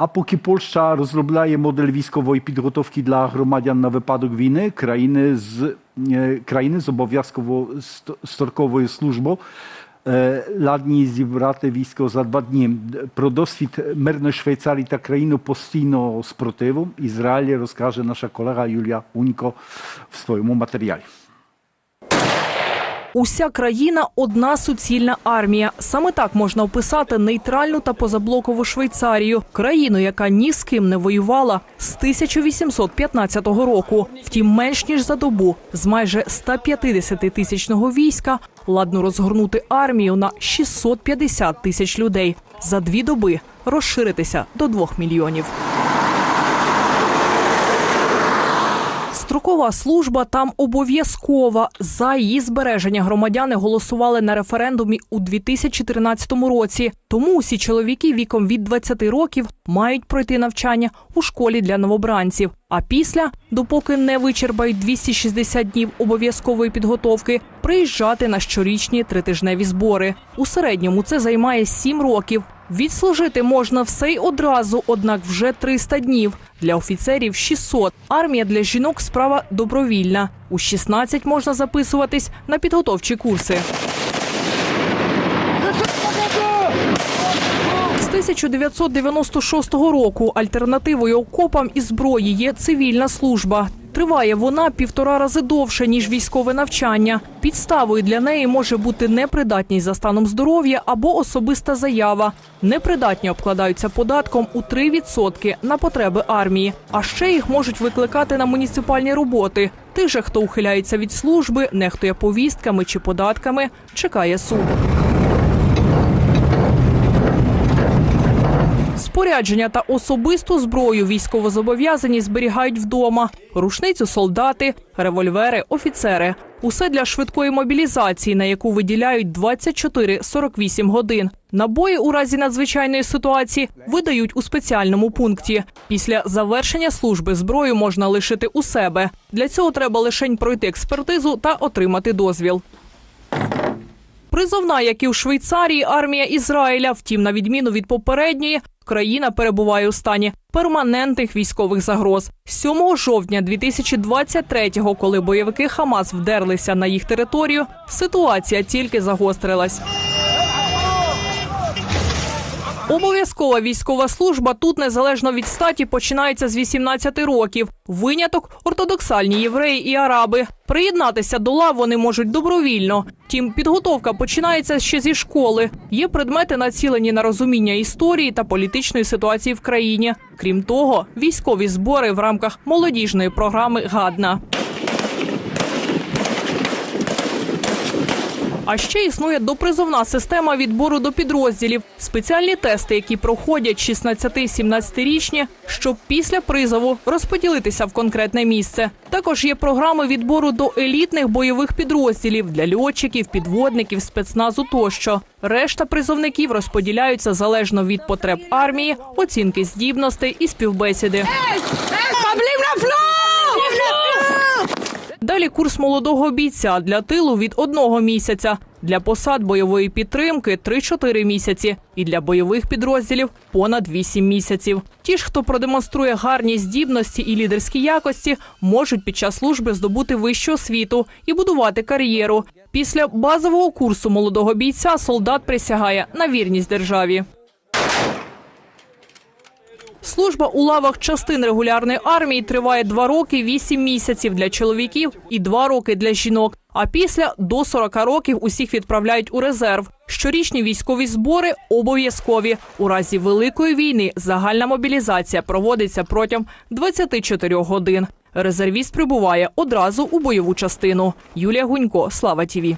a póki Polska rozroblaje model wiskowej podgotowki dla gromadian na wypadek winy, krainy z, e, krainy z obowiązkową storkową służbą e, ladni zibrate wisko za dwa dni. Prodoswit merne Szwajcarii ta krainu postino z protywu. Izrael rozkaże nasza kolega Julia Uniko w swoim materiale. Уся країна одна суцільна армія. Саме так можна описати нейтральну та позаблокову Швейцарію, країну, яка ні з ким не воювала з 1815 року. Втім, менш ніж за добу з майже 150 тисячного війська ладно розгорнути армію на 650 тисяч людей за дві доби розширитися до двох мільйонів. Строкова служба там обов'язкова. За її збереження громадяни голосували на референдумі у 2013 році. Тому усі чоловіки віком від 20 років мають пройти навчання у школі для новобранців. А після, допоки не вичерпають 260 днів обов'язкової підготовки, приїжджати на щорічні тритижневі збори. У середньому це займає 7 років. Відслужити можна все й одразу, однак вже 300 днів. Для офіцерів 600. Армія для жінок справа добровільна. У 16 можна записуватись на підготовчі курси. З 1996 року альтернативою окопам і зброї є цивільна служба. Триває вона півтора рази довше ніж військове навчання. Підставою для неї може бути непридатність за станом здоров'я або особиста заява. Непридатні обкладаються податком у 3% на потреби армії. А ще їх можуть викликати на муніципальні роботи. Тих же, хто ухиляється від служби, нехтує повістками чи податками, чекає суд. Спорядження та особисту зброю військовозобов'язані зберігають вдома. Рушницю солдати, револьвери, офіцери. Усе для швидкої мобілізації, на яку виділяють 24-48 годин. Набої у разі надзвичайної ситуації видають у спеціальному пункті. Після завершення служби зброю можна лишити у себе. Для цього треба лишень пройти експертизу та отримати дозвіл. Призовна, як і у Швейцарії, армія Ізраїля. Втім, на відміну від попередньої, країна перебуває у стані перманентних військових загроз. 7 жовтня 2023-го, коли бойовики Хамас вдерлися на їх територію, ситуація тільки загострилась. Обов'язкова військова служба тут незалежно від статі починається з 18 років. Виняток ортодоксальні євреї і араби. Приєднатися до лав вони можуть добровільно. Втім, підготовка починається ще зі школи. Є предмети, націлені на розуміння історії та політичної ситуації в країні. Крім того, військові збори в рамках молодіжної програми Гадна. А ще існує допризовна система відбору до підрозділів, спеціальні тести, які проходять 16-17-річні, щоб після призову розподілитися в конкретне місце. Також є програми відбору до елітних бойових підрозділів для льотчиків, підводників, спецназу тощо. Решта призовників розподіляються залежно від потреб армії, оцінки здібностей і співбесіди. Далі курс молодого бійця для тилу від одного місяця, для посад бойової підтримки 3-4 місяці і для бойових підрозділів понад 8 місяців. Ті ж, хто продемонструє гарні здібності і лідерські якості, можуть під час служби здобути вищу освіту і будувати кар'єру. Після базового курсу молодого бійця солдат присягає на вірність державі. Служба у лавах частин регулярної армії триває 2 роки 8 місяців для чоловіків і 2 роки для жінок. А після до 40 років усіх відправляють у резерв. Щорічні військові збори обов'язкові. У разі великої війни загальна мобілізація проводиться протягом 24 годин. Резервіст прибуває одразу у бойову частину. Юлія Гунько, Слава Тіві.